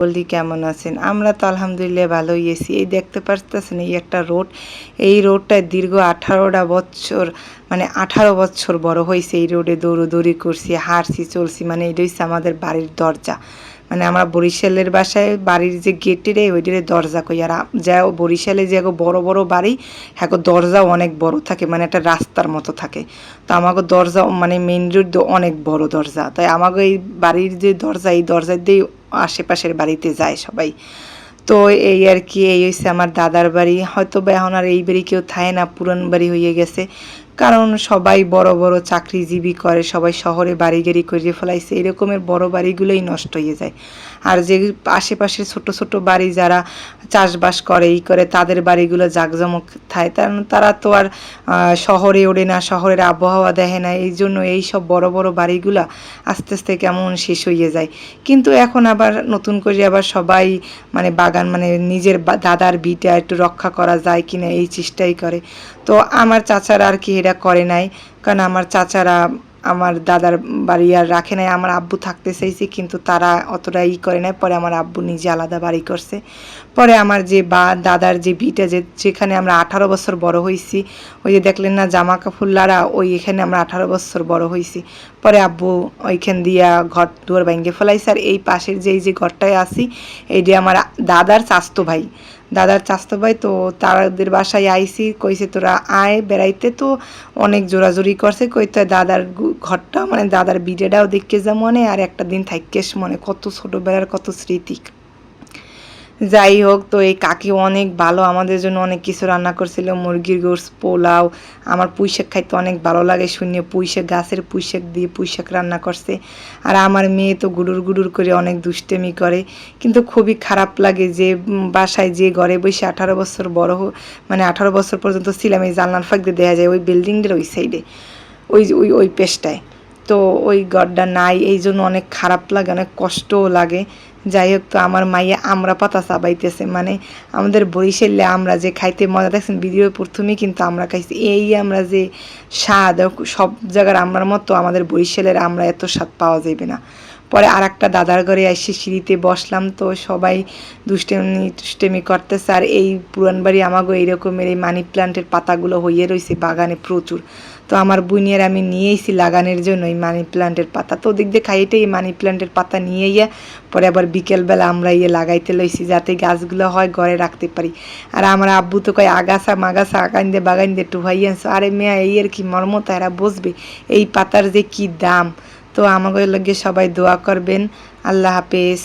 বললি কেমন আছেন? আমরা তো আলহামদুলিল্লাহ ভালোই এসি এই দেখতে পারতেছেন এই একটা রোড। এই রোডটায় দীর্ঘ আঠারোটা বছর মানে আঠারো বছর বড় হয়েছে। এই রোডে দৌড়োদৌড়ি করছি হারছি চলছি মানে এটা হচ্ছে আমাদের বাড়ির দরজা। মানে আমরা বরিশালের বাসায়, বাড়ির যে গেটের, ওইটারে দরজা কই আর যা বরিশালে যে বড় বড় বাড়ি হ্যাঁ দরজা অনেক বড় থাকে মানে একটা রাস্তার মতো থাকে। তো আমাকে দরজা মানে মেইন রোড অনেক বড় দরজা। তাই আমাকে এই বাড়ির যে দরজা, এই দরজা দিয়েই আশেপাশের বাড়িতে যায় সবাই। তো এই আর কি, এই হয়েছে আমার দাদার বাড়ি। হয়তো বা এখন আর এই বাড়ি কেউ থায় না, পুরান বাড়ি হয়ে গেছে। কারণ সবাই বড় বড় চাকরিজীবী করে, সবাই শহরে বাড়ি গাড়ি করে ফেলাইছে, এরকমের বড় বাড়িগুলোই নষ্ট হয়ে যায়। আর যে আশেপাশের ছোট ছোট বাড়ি যারা চাষবাস করে এই করে, তাদের বাড়িগুলো জাঁকজমক থাকে তারা তো আর শহরে ওড়ে না, শহরের আবহাওয়া দেখে না, এই জন্য এই সব বড় বড় বাড়িগুলা আস্তে আস্তে কেমন শেষ হয়ে যায়। কিন্তু এখন আবার নতুন করে আবার সবাই মানে বাগান মানে নিজের দাদার বিটা একটু রক্ষা করা যায় কিনা, এই চেষ্টাই করে। তো আমার চাচারা আর কি এটা করে নাই। কারণ আমার চাচারা আমার দাদার বাড়ি আর রাখে নাই। আমার আব্বু থাকতে চাইছি, কিন্তু তারা অতটা ই করে নাই। পরে আমার আব্বু নিজে আলাদা বাড়ি করছে। পরে আমার যে বা, দাদার যে বিটা, যে যেখানে আমরা আঠারো বছর বড় হয়েছি ওই যে দেখলেন না জামা কাপড় লাড়া ওই এখানে আমরা আঠারো বছর বড় হয়েছি পরে আব্বু ওইখান দিয়া ঘর দুয়ার ভেঙে ফেলাইছে। আর এই পাশের যে এই যে ঘরটায় আসি এই যে আমার দাদার চাস্তো ভাই। দাদার চাস্তো ভাই, তো তাদের বাসায় আইসি কইছে তোরা আয় বেড়াইতে। তো অনেক জোরাজোরি করছে, কইতে দাদার ঘরটা মানে দাদার বিডেটাও দেখতে যা মনে, আর একটা দিন থাইকেস মনে। কত ছোটোবেলার কত স্মৃতি। যাই হোক, তো এই কাকি অনেক ভালো, আমাদের জন্য অনেক কিছু রান্না করছিল, মুরগির গোস পোলাও, আমার পুঁইশাক খাইতে অনেক ভালো লাগে, শুনিয়ে পুঁইশাক, গাছের পুঁইশাক দিয়ে পুঁইশাক রান্না করছে। আর আমার মেয়ে তো গুডুর গুডুর করে অনেক দুষ্টেমি করে, কিন্তু খুবই খারাপ লাগে যে বাসায় যে ঘরে বসে আঠারো বছর বড় মানে আঠারো বছর পর্যন্ত ছিলাম, এই জানলার ফাঁক দিয়ে দেখা যায়, ওই বিল্ডিংটার ওই সাইডে ওই ওই ওই পেশটায়। তো ওই গড্ডা নাই, এই জন্য অনেক খারাপ লাগে, অনেক কষ্টও লাগে। যাই হোক, তো আমার মাইয়া আমরা পাতা চাবাইতেছে মানে আমাদের বরিশালে আমরা যে খাইতে মজা দেখছেন ভিডিও প্রথমেই কিন্তু আমরা খাইছি। এই আমরা যে স্বাদ, সব জায়গার আমরার মতো আমাদের বরিশালের আমরা এত স্বাদ পাওয়া যাবে না। পরে আর একটা দাদার ঘরে এসে সিঁড়িতে বসলাম, তো সবাই দুষ্টেমি টুষ্টেমি করতেছে। আর এই পুরান বাড়ি আমাগো এইরকমের এই মানি প্লান্টের পাতাগুলো হইয়ে রয়েছে বাগানে প্রচুর। তো আমার বুনিয়ার আমি নিয়েইছি লাগানোর জন্য এই মানি প্লান্টের পাতা। তো ওদিক দিয়ে খাইতে এই মানি প্লান্টের পাতা নিয়ে ইয়ে পরে আবার বিকেলবেলা আমরা ইয়ে লাগাইতে লইছি যাতে গাছগুলো হয় ঘরে রাখতে পারি। আর আমার আব্বু তো কয়, আগাছা মাগাছা আগান দিয়ে বাগান দিয়ে টু টুহাই আনছো। আরে মেয়া, এই আর কি মর্ম তারা বসবে এই পাতার যে কি দাম। তো আমাদের লগে সবাই দোয়া করবেন। আল্লাহ হাফেজ।